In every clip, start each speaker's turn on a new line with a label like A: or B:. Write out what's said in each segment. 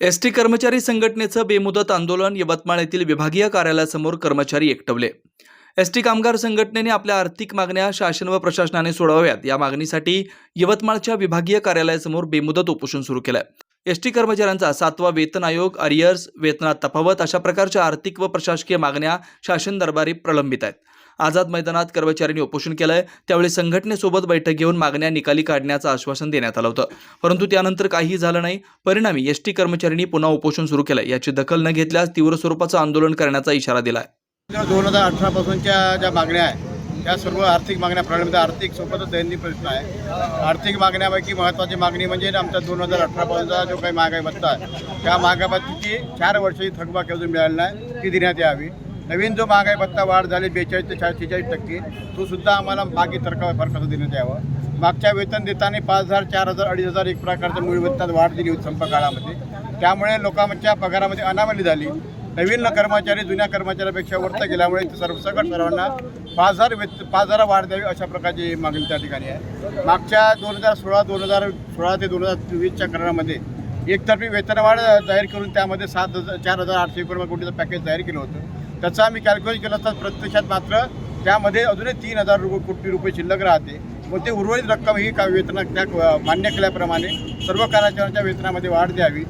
A: S T कर्मचारी संघटनेचं बेमुदत आंदोलन यवतमाळ येथील विभागीय कार्यालयासमोर कर्मचारी एकटवले. एस टी कामगार संघटनेने आपल्या आर्थिक मागण्या शासन व प्रशासनाने सोडवाव्यात. या मागणीसाठी यवतमाळच्या विभागीय कार्यालयासमोर बेमुदत उपोषण सुरू केलं एस टी कर्मचाऱ्यांचा सातवा वेतन आयोग अरियर्स वेतनात तफावत अशा प्रकारच्या आर्थिक व प्रशासकीय मागण्या शासन दरबारी प्रलंबित आहेत. आझाद मैदानात कर्मचाऱ्यांनी उपोषण केलंय. त्यावेळी संघटनेसोबत बैठक घेऊन मागण्या निकाली काढण्याचं आश्वासन देण्यात आलं होतं. परंतु त्यानंतर काहीही झालं नाही. परिणामी एस टी कर्मचाऱ्यांनी पुन्हा उपोषण सुरू केलं याची दखल न घेतल्यास तीव्र स्वरूपाचं आंदोलन करण्याचा इशारा दिलाय.
B: दोन हजार अठरापासूनच्या ज्या मागण्या आहेत त्या सर्व आर्थिक मागण्या प्रलंबित आर्थिक सोबतच दैनंदिन प्रश्न आहे आर्थिक मागण्यापैकी महत्त्वाची मागणी म्हणजे आमचा दोन हजार अठरापासूनचा जो काही महागाई भत्ता आहे त्या महागाई चार वर्षाची थकबाकी अजून मिळाली नाही ती देण्यात यावी. नवीन जो महागाई भत्ता वाढ झाली बेचाळीस ते छेचाळीस टक्के तो सुद्धा आम्हाला मागे तरका फरकाचं देण्यात यावं. मागच्या वेतन देताना पाच हजार चार हजार अडीच हजार एक प्रकारच्या मूळ वेतनात वाढ दिली होती संप काळामध्ये. त्यामुळे लोकांच्या पगारामध्ये अनामली झाली. नवीन कर्मचारी जुन्या कर्मचाऱ्यापेक्षा वरता गेल्यामुळे सर्व सकट सर्वांना पाच हजार वेत पाच हजार वाढ द्यावी अशा प्रकारची मागणी त्या ठिकाणी आहे. मागच्या दोन हजार सोळा दोन हजार सोळा ते दोन हजार वीसच्या करारामध्ये एकतर्फी वेतनवाढ जाहीर करून त्यामध्ये सात हजार चार हजार आठशे रुपये कोटीचं पॅकेज जाहीर केलं होतं. त्याचं आम्ही कॅल्क्युलेट केलं असतात प्रत्यक्षात मात्र त्यामध्ये अजूनही तीन हजार रुपये कोटी रुपये शिल्लक राहते. मग ते उर्वरित रक्कम ही का वेतना त्या मान्य केल्याप्रमाणे सर्व कर्मचाऱ्यांच्या वेतनामध्ये वाढ द्यावी.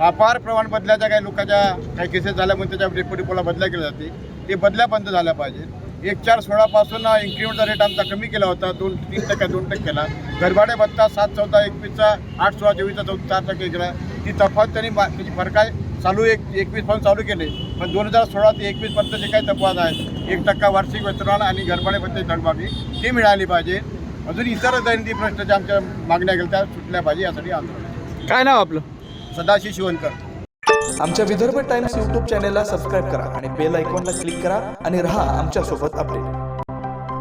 B: अपार प्रमाण बदल्याच्या काही लोकांच्या काही केसेस झाल्यामुळे त्याच्या डेप्युटी बदल्या केल्या जाते. ते बदल्या बंद झाल्या पाहिजे एक चार सोळापासून इन्क्रीमेंटचा रेट आमचा कमी केला होता. दोन तीन टक्के दोन टक्क्याला घरभाडे भत्ता सात चौदा एकवीसचा आठ सोळा चोवीसचा चौदा चार टक्के केला. ती तफावत त्यांनी मा- त्याची फरक आहे चालू एक एकवीसपासून चालू केले. पण दोन हजार सोळा ते एकवीसपर्यंत जे काही तफावत आहे एक टक्का वार्षिक वेतनवाढ आणि घरभाडे भत्ते थकबाकी ती मिळाली पाहिजे. अजून इतर दैनंदिन प्रश्न ज्या आमच्या मागण्या गेल्या त्या सुटल्या पाहिजे यासाठी आंदोलन.
C: काय नाव आपलं?
B: सदाशिव शिवणकर
A: आमच्या विदर्भ टाइम्स यूट्यूब चॅनेलला सबस्क्राईब करा आणि बेल आयकॉनला क्लिक करा आणि रहा आमच्यासोबत अपडेट.